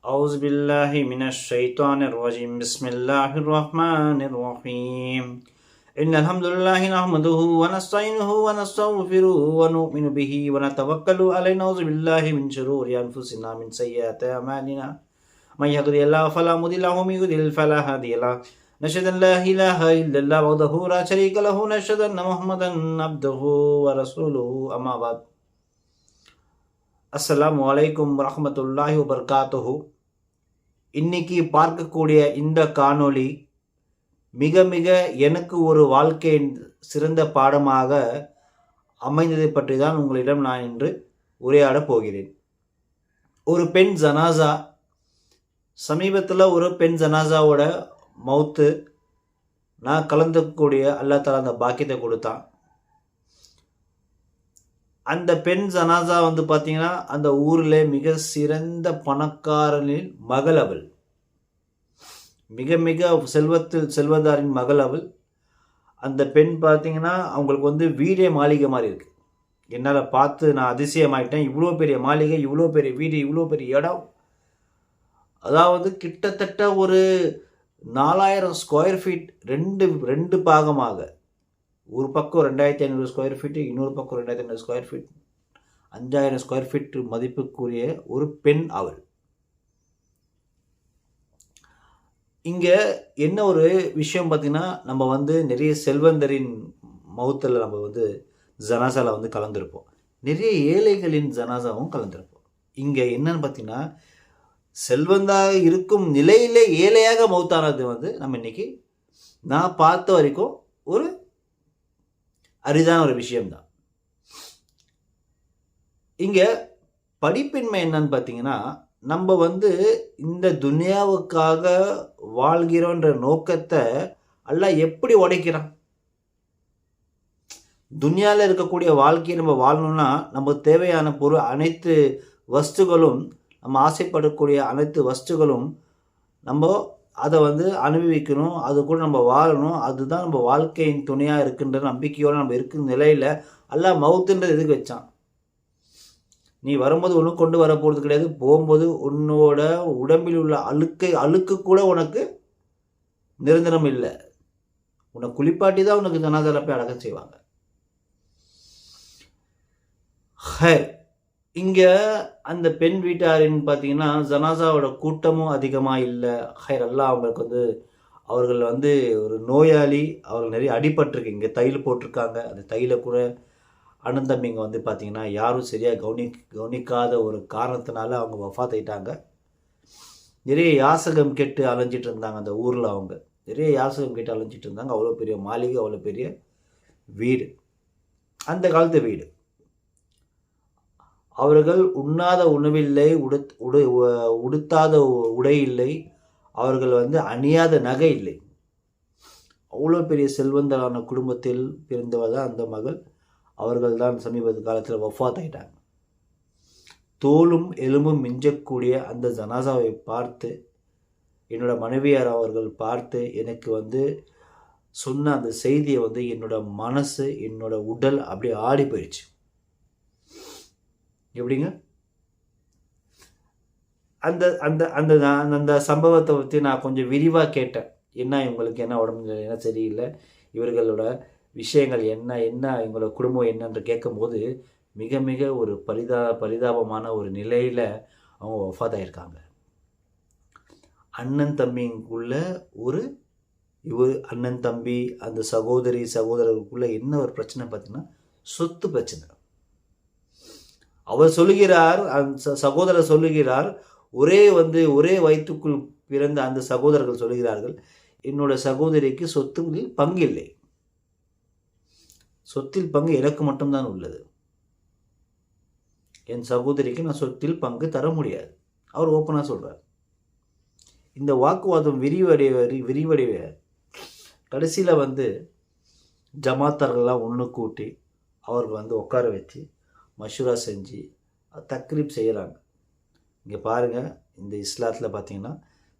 أعوذ بالله من الشيطان الرجيم. بسم الله الرحمن الرحيم. إن الحمد لله نحمده ونستعينه ونستغفره ونؤمن به ونتوكل عليه. نعوذ بالله من شرور أنفسنا من سيئات أعمالنا. من يهدي الله فلا مضل له ومن يضلل فلا هادي له. نشهد أن لا إله إلا الله وحده لا شريك له نشهد أن محمدا عبده ورسوله. أما بعد. அஸ்லாம் வலைக்கும் ரஹமத்துல்லாஹி வபர்காத்துஹு இன்னைக்கு பார்க்கக்கூடிய இந்த காணொளி மிக மிக எனக்கு ஒரு வாழ்க்கையின் சிறந்த பாடமாக அமைந்ததை பற்றி தான் உங்களிடம் நான் இன்று உரையாடப் போகிறேன். ஒரு பெண் ஜனாசா சமீபத்தில் ஒரு பெண் ஜனாசாவோட மவுத்து நான் கலந்துக்கூடிய அல்லா தலா அந்த பாக்கியத்தை கொடுத்தான். அந்த பெண் ஜனாசா வந்து பார்த்தீங்கன்னா அந்த ஊரில் மிக சிறந்த பணக்காரனின் மகள் அவள். மிக மிக செல்வத்தில் செல்வதாரின் மகள் அவள். அந்த பெண் பார்த்தீங்கன்னா அவங்களுக்கு வந்து வீடே மாளிகை மாதிரி இருக்குது என்னால் பார்த்து நான் அதிசயமாயிட்டேன். இவ்வளோ பெரிய மாளிகை இவ்வளோ பெரிய வீடு இவ்வளோ பெரிய இடம். அதாவது கிட்டத்தட்ட ஒரு நாலாயிரம் ஸ்கொயர் ஃபீட் ரெண்டு ரெண்டு பாகமாக. ஒரு பக்கம் ரெண்டாயிரத்தி ஐநூறு ஸ்கொயர் ஃபீட்டு இன்னொரு பக்கம் ரெண்டாயிரத்தி ஐநூறு ஸ்கொயர் ஃபீட் அஞ்சாயிரம் ஸ்கொயர் ஃபீட் மதிப்புக்குரிய ஒரு பெண் அவள். இங்கே என்ன ஒரு விஷயம் பார்த்திங்கன்னா நம்ம வந்து நிறைய செல்வந்தரின் மௌத்தில் நம்ம வந்து ஜனாசாவில் வந்து கலந்துருப்போம். நிறைய ஏழைகளின் ஜனாசாவும் கலந்துருப்போம். இங்கே என்னன்னு பார்த்தீங்கன்னா செல்வந்தாக இருக்கும் நிலையிலே ஏழையாக மௌத்தானது வந்து நம்ம இன்றைக்கி நான் பார்த்த வரைக்கும் ஒரு அரிதான ஒரு விஷயம்தான். இங்கே படிப்பின்மை என்னன்னு பார்த்தீங்கன்னா நம்ம வந்து இந்த துனியாவுக்காக வாழ்கிறோன்ற நோக்கத்தை எல்லாம் எப்படி உடைக்கிறான்? துனியாவில் இருக்கக்கூடிய வாழ்க்கையை நம்ம வாழணும்னா நம்ம தேவையான பொருள் அனைத்து வஸ்துகளும் நம்ம ஆசைப்படக்கூடிய அனைத்து வஸ்துகளும் நம்ம அதை வந்து அனுபவிக்கணும் அது கூட நம்ம வாழணும் அதுதான் நம்ம வாழ்க்கையின் துணையாக இருக்குன்ற நம்பிக்கையோடு நம்ம இருக்கிற நிலையில் அல்லா மவுத்துன்றது எதுக்கு வச்சான். நீ வரும்போது ஒன்றும் கொண்டு வர போகிறது கிடையாது. போகும்போது உன்னோட உடம்பில் உள்ள அழுக்கை அழுக்கு கூட உனக்கு நிரந்தரம் இல்லை. உன்னை குளிப்பாட்டி தான் உனக்கு ஜனாதார போய் அடக்கம் செய்வாங்க. ஹே இங்கே அந்த பெண் வீட்டாரின்னு பார்த்தீங்கன்னா ஜனாசாவோட கூட்டமும் அதிகமாக இல்லை. ஹைர் எல்லாம் அவங்களுக்கு வந்து அவர்கள் வந்து ஒரு நோயாளி. அவர்கள் நிறைய அடிபட்டிருக்கு. இங்கே தையல் போட்டிருக்காங்க. அந்த தையில கூட அனந்தம் இங்கே வந்து பார்த்தீங்கன்னா யாரும் சரியாக கவனி கவனிக்காத ஒரு காரணத்தினால அவங்க வஃபாத் நிறைய யாசகம் கெட்டு அலைஞ்சிட்டு இருந்தாங்க அந்த ஊரில் அவங்க. நிறைய யாசகம் கெட்டு அலைஞ்சிட்டு இருந்தாங்க. அவ்வளோ பெரிய மாளிகை அவ்வளோ பெரிய வீடு. அந்த காலத்து வீடு. அவர்கள் உண்ணாத உணவில்லை உடுத் உடு உடுத்தாத உடை இல்லை அவர்கள் வந்து அணியாத நகை இல்லை. அவ்வளோ பெரிய செல்வந்தரான குடும்பத்தில் பிறந்தவர் தான் அந்த மகள். அவர்கள் தான் சமீப காலத்தில் வஃபாத் ஆயிட்டாங்க தோலும் எலும்பும் மிஞ்சக்கூடிய அந்த ஜனாசாவை பார்த்து என்னோட மனைவியார் அவர்கள் பார்த்து எனக்கு வந்து சொன்ன அந்த செய்தியை வந்து என்னோட மனசு என்னோட உடல் அப்படியே ஆடி போயிடுச்சு. எப்படிங்க? அந்த அந்த அந்த அந்த சம்பவத்தை பற்றி நான் கொஞ்சம் விரிவாக கேட்டேன். என்ன இவங்களுக்கு என்ன உடம்பு என்ன சரியில்லை? இவர்களோட விஷயங்கள் என்ன என்ன இவங்களோட குடும்பம் என்னன்று கேட்கும்போது மிக மிக ஒரு பரிதா பரிதாபமான ஒரு நிலையில் அவங்க ஒஃபாதாயிருக்காங்க அண்ணன் தம்பிங்குள்ள ஒரு இவர் அண்ணன் தம்பி அந்த சகோதரி சகோதரருக்குள்ளே என்ன ஒரு பிரச்சனை பார்த்தீங்கன்னா சொத்து பிரச்சனை. அவர் சொல்லுகிறார் அந்த சகோதரர் சொல்லுகிறார் ஒரே வந்து ஒரே வயிற்றுக்குள் பிறந்த அந்த சகோதரர்கள் சொல்லுகிறார்கள் என்னோட சகோதரிக்கு சொத்துகளில் பங்கு இல்லை சொத்தில் பங்கு எனக்கு மட்டும்தான் உள்ளது. என் சகோதரிக்கு நான் சொத்தில் பங்கு தர முடியாது. அவர் ஓப்பனாக சொல்கிறார் இந்த வாக்குவாதம் விரிவடைய விரிவடைய கடைசியில் வந்து ஜமாத்தார்கள்லாம் ஒன்று கூட்டி அவர்கள் வந்து உட்கார வச்சு மஷூரா செஞ்சு தக்ரீப் செய்கிறாங்க இங்கே பாருங்கள் இந்த இஸ்லாத்தில் பார்த்தீங்கன்னா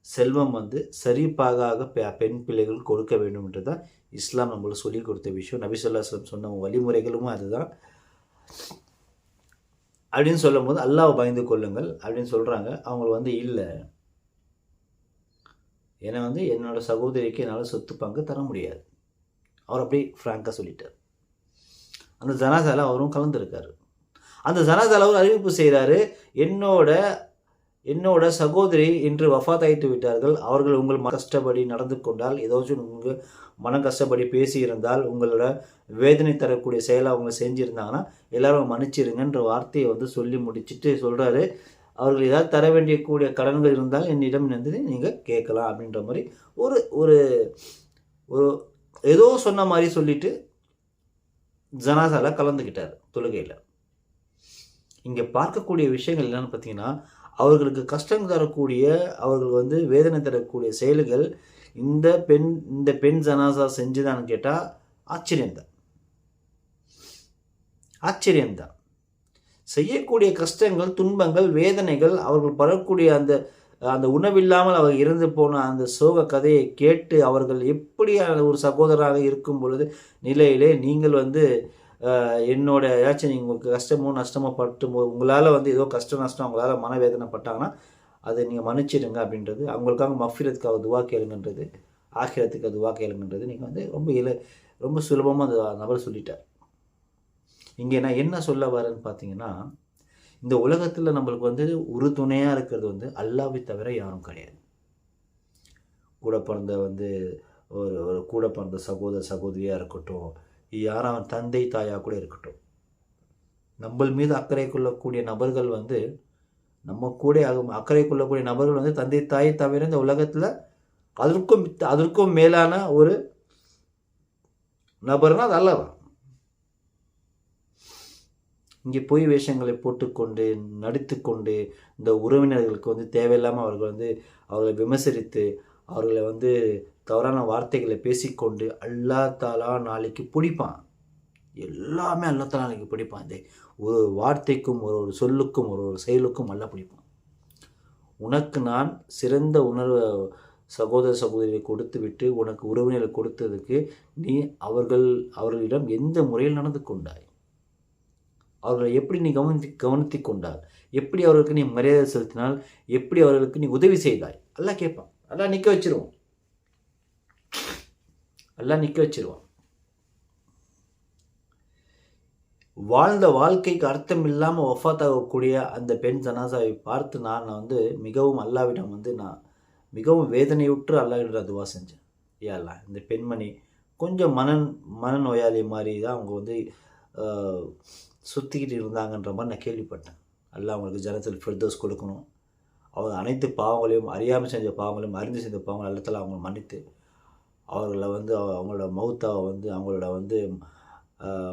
செல்வம் வந்து சரிப்பாக பெண் பிள்ளைகள் கொடுக்க வேண்டும்ன்றது தான் இஸ்லாம் நம்மளுக்கு சொல்லி கொடுத்த விஷயம். நபிசுல்லாஸ்லம் சொன்ன வழிமுறைகளும் அதுதான். அப்படின்னு சொல்லும்போது அல்லாஹ் பயந்து கொள்ளுங்கள் அப்படின்னு சொல்கிறாங்க அவங்க வந்து இல்லை. ஏன்னா வந்து என்னோடய சகோதரிக்கு என்னால் சொத்து பங்கு தர முடியாது. அவர் அப்படியே ஃப்ராங்காக சொல்லிட்டார். அந்த ஜனாசால அவரும் கலந்துருக்காரு. அந்த ஜனாசால அறிவிப்பு செய்கிறாரு என்னோட என்னோட சகோதரி இன்று வஃபாத் விட்டார்கள். அவர்கள் உங்கள் மன கஷ்டப்படி நடந்து கொண்டால் ஏதாச்சும் உங்கள் மன கஷ்டப்படி பேசியிருந்தால் உங்களோட வேதனை தரக்கூடிய செயலை அவங்க செஞ்சுருந்தாங்கன்னா எல்லாரும் மன்னிச்சிருங்கன்ற வார்த்தையை வந்து சொல்லி முடிச்சுட்டு சொல்கிறாரு அவர்கள் ஏதாவது தர வேண்டிய கூடிய கடன்கள் இருந்தால் என்னிடம் வந்து நீங்கள் கேட்கலாம் அப்படின்ற மாதிரி ஒரு ஒரு ஒரு ஏதோ சொன்ன மாதிரி சொல்லிட்டு ஜனாசால கலந்துக்கிட்டார் தொழுகையில். இங்கே பார்க்கக்கூடிய விஷயங்கள் என்னென்னு பார்த்தீங்கன்னா அவர்களுக்கு கஷ்டம் தரக்கூடிய அவர்கள் வந்து வேதனை தரக்கூடிய செயல்கள் இந்த பெண் இந்த பெண் ஜனாசா செஞ்சுதான்னு கேட்டால் ஆச்சரியம்தான். ஆச்சரியம்தான். செய்யக்கூடிய கஷ்டங்கள் துன்பங்கள் வேதனைகள் அவர்கள் படக்கூடிய அந்த அந்த உணவில்லாமல் அவர் இறந்து போன அந்த சோக கதையை கேட்டு அவர்கள் எப்படி ஒரு சகோதராக இருக்கும் பொழுது நிலையிலே நீங்கள் வந்து என்னோட ஏதாச்சும் நீங்கள் உங்களுக்கு கஷ்டமோ நஷ்டமோ பட்டும் உங்களால் வந்து ஏதோ கஷ்டம் நஷ்டம் அவங்களால மனவேதனை பட்டாங்கன்னா அதை நீங்கள் மன்னிச்சிடுங்க அப்படின்றது அவங்களுக்காக மஃபிரத்துக்காக துவா கேளுங்கன்றது ஆக்கிரத்துக்கு துவா கேளுங்கன்றது நீங்கள் வந்து ரொம்ப இல ரொம்ப சுலபமாக அந்த நபர் சொல்லிட்டார். இங்கே நான் என்ன சொல்ல வரேன்னு பார்த்தீங்கன்னா இந்த உலகத்தில் நம்மளுக்கு வந்து உறுதுணையாக இருக்கிறது வந்து அல்லாவை தவிர யாரும் கிடையாது. கூட பிறந்த வந்து ஒரு ஒரு கூட பிறந்த சகோதர சகோதரியாக இருக்கட்டும் யார் அவன் தந்தை தாயாக கூட இருக்கட்டும். நம்மள் மீது அக்கறை கொள்ளக்கூடிய நபர்கள் வந்து நம்ம கூட ஆகும் அக்கறை கொள்ளக்கூடிய நபர்கள் வந்து தந்தை தாயை தவிர இந்த உலகத்தில் அதற்கும் அதற்கும் மேலான ஒரு நபர்னா அது அல்லவா? இங்கே பொய் வேஷங்களை போட்டுக்கொண்டு நடித்துக்கொண்டு இந்த உறவினர்களுக்கு வந்து தேவையில்லாமல் அவர்கள் வந்து அவர்களை விமர்சித்து அவர்களை வந்து தவறான வார்த்தைகளை பேசிக்கொண்டு அல்லா தாலா நாளைக்கு பிடிப்பான். எல்லாமே அல்லா தாலா நாளைக்கு பிடிப்பான். இந்த ஒரு வார்த்தைக்கும் ஒரு ஒரு சொல்லுக்கும் ஒரு ஒரு செயலுக்கும் அல்ல பிடிப்பான். உனக்கு நான் சிறந்த உணர்வு சகோதர சகோதரியை கொடுத்து விட்டு உனக்கு உறவினரை கொடுத்ததுக்கு நீ அவர்கள் அவர்களிடம் எந்த முறையில் நடந்து கொண்டாய்? அவர்களை எப்படி நீ கவனித்து கவனித்து கொண்டால் எப்படி அவர்களுக்கு நீ மரியாதை செலுத்தினால்? எப்படி அவர்களுக்கு நீ உதவி செய்தாய்? எல்லாம் கேட்பான். எல்லாம் நிற்க வச்சிருவோம். எல்லாம் நிற்க வச்சிருவோம். வாழ்ந்த வாழ்க்கைக்கு அர்த்தம் இல்லாமல் ஒஃபாத்தாகக்கூடிய அந்த பெண் ஜனாசாவை பார்த்து நான் வந்து மிகவும் அல்லாவிடம் வந்து நான் மிகவும் வேதனையுற்று அல்லாவிடம் அதுவாக செஞ்சேன். ஏ இந்த பெண்மணி கொஞ்சம் மன மனநோயாளி மாதிரி தான் அவங்க வந்து சுற்றிக்கிட்டு இருந்தாங்கன்ற மாதிரி நான் கேள்விப்பட்டேன். எல்லாம் அவங்களுக்கு ஜனத்தில் ஃபிர்தோஸ் கொடுக்கணும். அவங்க அனைத்து பாவங்களையும் அறியாமல் செஞ்ச பாவங்களையும் அறிந்து செஞ்ச பாவங்கள் எல்லாத்தில் அவங்க மன்னித்து அவர்களை வந்து அவ- அவங்களோட மௌத்தாவை வந்து அவங்களோட வந்து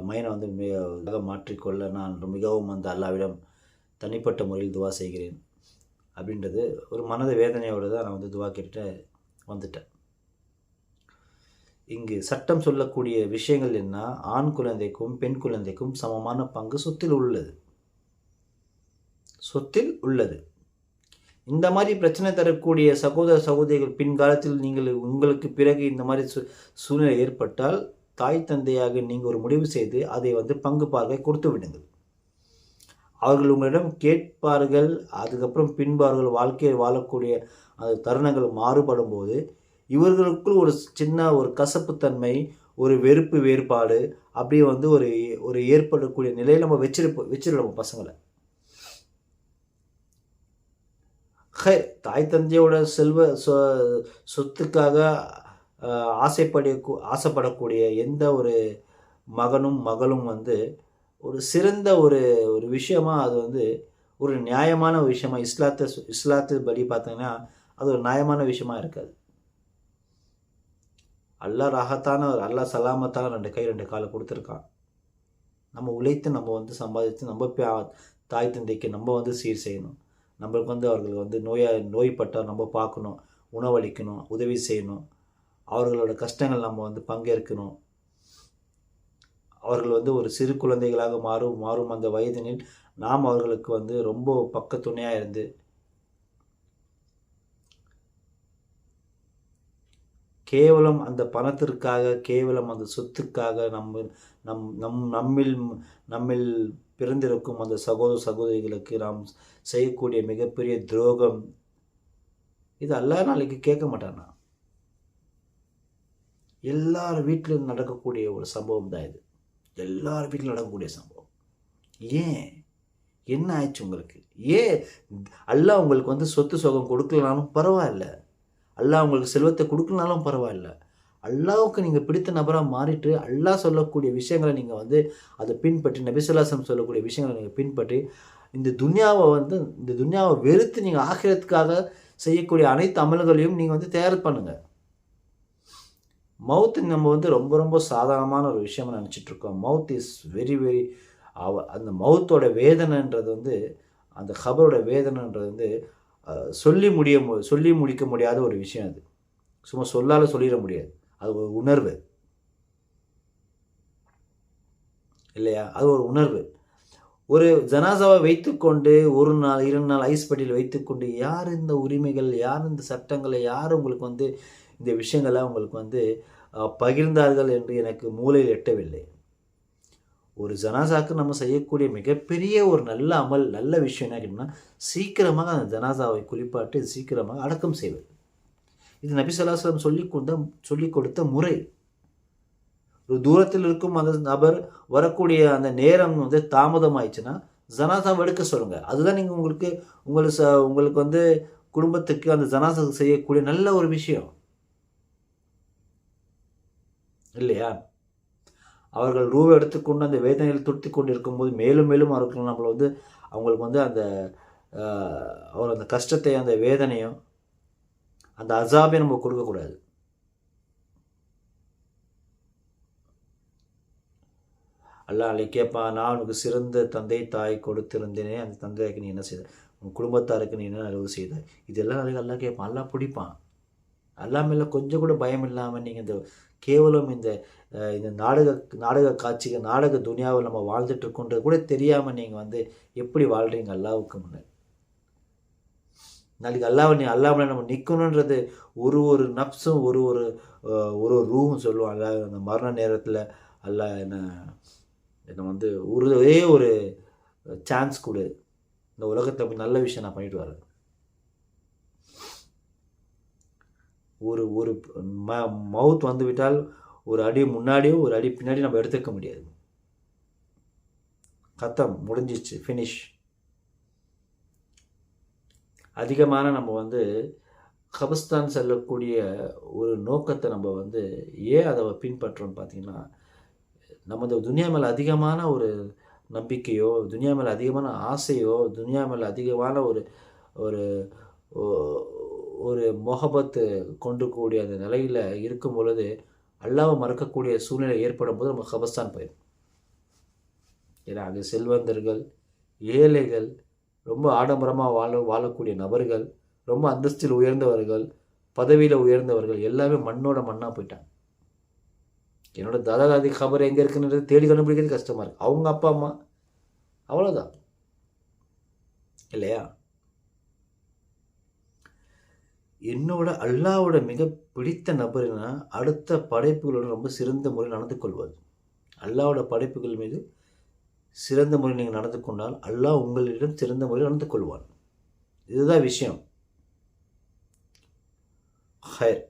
மைனை வந்து மிக மாற்றிக்கொள்ள நான் மிகவும் அந்த அல்லாவிடம் தனிப்பட்ட முறையில் துவா செய்கிறேன். அப்படின்றது ஒரு மனத வேதனையோடு தான் நான் வந்து துவா கேட்டுட்டு வந்துட்டேன். இங்கு சட்டம் சொல்லக்கூடிய விஷயங்கள் என்ன? ஆண் குழந்தைக்கும் பெண் குழந்தைக்கும் சமமான பங்கு சொத்தில் உள்ளது. சொத்தில் உள்ளது. இந்த மாதிரி பிரச்சனை தரக்கூடிய சகோதர சகோதரிகள் பின்காலத்தில் நீங்கள் உங்களுக்கு பிறகு இந்த மாதிரி சூ சூழ்நிலை ஏற்பட்டால் தாய் தந்தையாக நீங்கள் ஒரு முடிவு செய்து அதை வந்து பங்கு பார்வை கொடுத்து விடுங்கள். அவர்கள் உங்களிடம் கேட்பார்கள் அதுக்கப்புறம் பின்பு அவர்கள் வாழ்க்கையை வாழக்கூடிய அந்த தருணங்கள் மாறுபடும் போது இவர்களுக்குள் ஒரு சின்ன ஒரு கசப்புத்தன்மை ஒரு வெறுப்பு வேறுபாடு அப்படியே வந்து ஒரு ஒரு ஏற்படக்கூடிய நிலையில் நம்ம வச்சிருப்போம் வச்சிருப்போம் பசங்களை. ஹே தாய் தந்தையோட செல்வ சொத்துக்காக ஆசைப்பட ஆசைப்படக்கூடிய எந்த ஒரு மகனும் மகளும் வந்து ஒரு சிறந்த ஒரு ஒரு விஷயமாக அது வந்து ஒரு நியாயமான விஷயமா இஸ்லாத்தை இஸ்லாத்து படி பார்த்தீங்கன்னா அது ஒரு நியாயமான விஷயமா இருக்காது. அல்லாஹ் ராகத்தான ஒரு அல்லாஹ் சலாமத்தான ரெண்டு கை ரெண்டு காலை கொடுத்துருக்கான். நம்ம உழைத்து நம்ம வந்து சம்பாதித்து நம்ம தாய் தந்தைக்கு நம்ம வந்து சீர் செய்யணும். நம்மளுக்கு வந்து அவர்களுக்கு வந்து நோயா நோய்பட்டால் நம்ம பார்க்கணும் உணவளிக்கணும் உதவி செய்யணும். அவர்களோட கஷ்டங்கள் நம்ம வந்து பங்கேற்கணும். அவர்கள் வந்து ஒரு சிறு குழந்தைகளாக மாறும் மாறும் அந்த வயதினில் நாம் அவர்களுக்கு வந்து ரொம்ப பக்கத்துணையாக இருந்து கேவலம் அந்த பணத்திற்காக கேவலம் அந்த சொத்துக்காக நம்ம நம் நம் நம்மில் நம்மில் பிறந்திருக்கும் அந்த சகோதர சகோதரிகளுக்கு நாம் செய்யக்கூடிய மிகப்பெரிய துரோகம். இது அல்லா நாளைக்கு கேட்க மாட்டானா? எல்லார் வீட்டிலும் நடக்கக்கூடிய ஒரு சம்பவம் தான் இது. எல்லார் வீட்டிலும் நடக்கக்கூடிய சம்பவம். ஏன்? என்ன ஆயிடுச்சு உங்களுக்கு? ஏன் அல்லாஹ் உங்களுக்கு வந்து சொத்து சுகம் கொடுக்கலனாலும் பரவாயில்ல. அல்லாஹ் உங்களுக்கு செல்வத்தை கொடுக்கலனாலும் பரவாயில்ல. அல்லாவுக்கு நீங்கள் பிடித்த நபராக மாறிட்டு அல்லாஹ் சொல்லக்கூடிய விஷயங்களை நீங்கள் வந்து அதை பின்பற்றி நபிசுல்லாசம் சொல்லக்கூடிய விஷயங்களை நீங்கள் பின்பற்றி இந்த துன்யாவை வந்து இந்த துன்யாவை வெறுத்து நீங்கள் ஆகிறதுக்காக செய்யக்கூடிய அனைத்து அமல்களையும் நீங்கள் வந்து தயார் பண்ணுங்கள் மவுத் நம்ம வந்து ரொம்ப ரொம்ப சாதாரணமான ஒரு விஷயமா நினச்சிட்டு இருக்கோம். மவுத் இஸ் வெரி வெரி அவ அந்த மவுத்தோட வேதனைன்றது வந்து அந்த ஹபரோட வேதனைன்றது வந்து சொல்லி முடிய மு சொல்லி முடிக்க முடியாத ஒரு விஷயம் அது. சும்மா சொல்லால் சொல்லிட முடியாது. அது ஒரு உணர்வு. இல்லையா? அது ஒரு உணர்வு. ஒரு ஜனாசாவை வைத்துக்கொண்டு ஒரு நாள் இரண்டு நாள் ஐஸ் பெட்டியில் வைத்துக்கொண்டு யார் இந்த உரிமைகள் யார் இந்த சட்டங்களை யார் உங்களுக்கு வந்து இந்த விஷயங்களை உங்களுக்கு வந்து பகிர்ந்தார்கள் என்று எனக்கு மூளையில் எட்டவில்லை. ஒரு ஜனாசாக்கு நம்ம செய்யக்கூடிய மிகப்பெரிய ஒரு நல்ல அமல் நல்ல விஷயம் என்ன கேட்டோம்னா சீக்கிரமாக அந்த ஜனாசாவை குளிப்பாட்டு சீக்கிரமாக அடக்கம் செய்வது. இது நபி சொல்லாஸ்லம் சொல்லி கொண்ட சொல்லிக் கொடுத்த முறை. ஒரு தூரத்தில் இருக்கும் அந்த நபர் வரக்கூடிய அந்த நேரம் வந்து தாமதமாயிடுச்சுன்னா ஜனாசாவை எடுக்க சொல்லுங்க. அதுதான் நீங்கள் உங்களுக்கு உங்களுக்கு ச உங்களுக்கு வந்து குடும்பத்துக்கு அந்த ஜனாசா செய்யக்கூடிய நல்ல ஒரு விஷயம். இல்லையா? அவர்கள் ரூவை எடுத்துக்கொண்டு அந்த வேதனையில் துடுத்தி கொண்டு இருக்கும்போது மேலும் மேலும் அவர்கள் நம்மளை வந்து அவங்களுக்கு வந்து அந்த அவர் அந்த கஷ்டத்தை அந்த வேதனையும் அந்த அசாபை நம்ம கொடுக்கக்கூடாது. அல்லா அல்ல கேட்பான் நான் உனக்கு சிறந்த தந்தை தாய் கொடுத்திருந்தேனே அந்த தந்தைக்கு நீ என்ன செய்த? உன் குடும்பத்தாருக்கு நீ என்ன அளவு செய்தாய் இதெல்லாம் நாளைக்கு எல்லாம் கேட்பான் எல்லாம் பிடிப்பான். அல்லாஹ் இல்லை கொஞ்சம் கூட பயம் இல்லாமல் நீங்கள் இந்த கேவலம் இந்த இந்த நாடக நாடக காட்சிகள் நாடக துனியாவில் நம்ம வாழ்ந்துட்டு இருக்கோன்றது கூட தெரியாமல் நீங்கள் வந்து எப்படி வாழ்கிறீங்க அல்லாவுக்கு முன்னாடி? நாளைக்கு அல்லாவை நீ அல்லாமல் நம்ம நிற்கணுன்றது ஒரு ஒரு நப்ஸும் ஒரு ஒரு ஒரு ஒரு ரூவும் சொல்லுவோம் அல்ல அந்த மரண நேரத்தில் அல்லாஹ் என்ன என்ன வந்து ஒரு ஒரே ஒரு சான்ஸ் கொடு. இந்த உலகத்தை நல்ல விஷயம் நான் பண்ணிட்டு வரேன். ஒரு ஒரு ம மவுத் வந்து விட்டால் ஒரு அடி முன்னாடியோ ஒரு அடி பின்னாடி நம்ம எடுத்துக்க முடியாது. கத்தம் முடிஞ்சிச்சு ஃபினிஷ் அதிகமான நம்ம வந்து கபஸ்தான் செல்லக்கூடிய ஒரு நோக்கத்தை நம்ம வந்து ஏன் அதை பின்பற்றோம்னு பார்த்தீங்கன்னா நமது துனியா மேலே அதிகமான ஒரு நம்பிக்கையோ துனியா மேலே அதிகமான ஆசையோ துனியா மேலே அதிகமான ஒரு ஒரு ஒரு மொஹபத்து கொண்டு கூடிய அந்த நிலையில் இருக்கும் பொழுது அல்லாவை மறக்கக்கூடிய சூழ்நிலை ஏற்படும் போது நம்ம கபஸ்தான் போயிடும் ஏன்னா அங்கே செல்வந்தர்கள் ஏழைகள் ரொம்ப ஆடம்பரமாக வாழ வாழக்கூடிய நபர்கள் ரொம்ப அந்தஸ்தில் உயர்ந்தவர்கள் பதவியில் உயர்ந்தவர்கள் எல்லாமே மண்ணோட மண்ணாக போயிட்டாங்க. என்னோட தாதா தாதி கபர் எங்கே இருக்குன்றது தேடி கண்டுபிடிக்கிறது கஷ்டமாக இருக்குது அவங்க அப்பா அம்மா அவ்வளோதான் இல்லையா? என்னோட அல்லாவோட மிக பிடித்த நபர்னா அடுத்த படைப்புகளோட ரொம்ப சிறந்த முறை நடந்து கொள்வது. அல்லாவோட படைப்புகள் மீது சிறந்த முறை நீங்கள் நடந்து கொண்டால் அல்லாஹ் உங்களிடம் சிறந்த முறையில் நடந்து கொள்வான். இதுதான் விஷயம். ஹயர்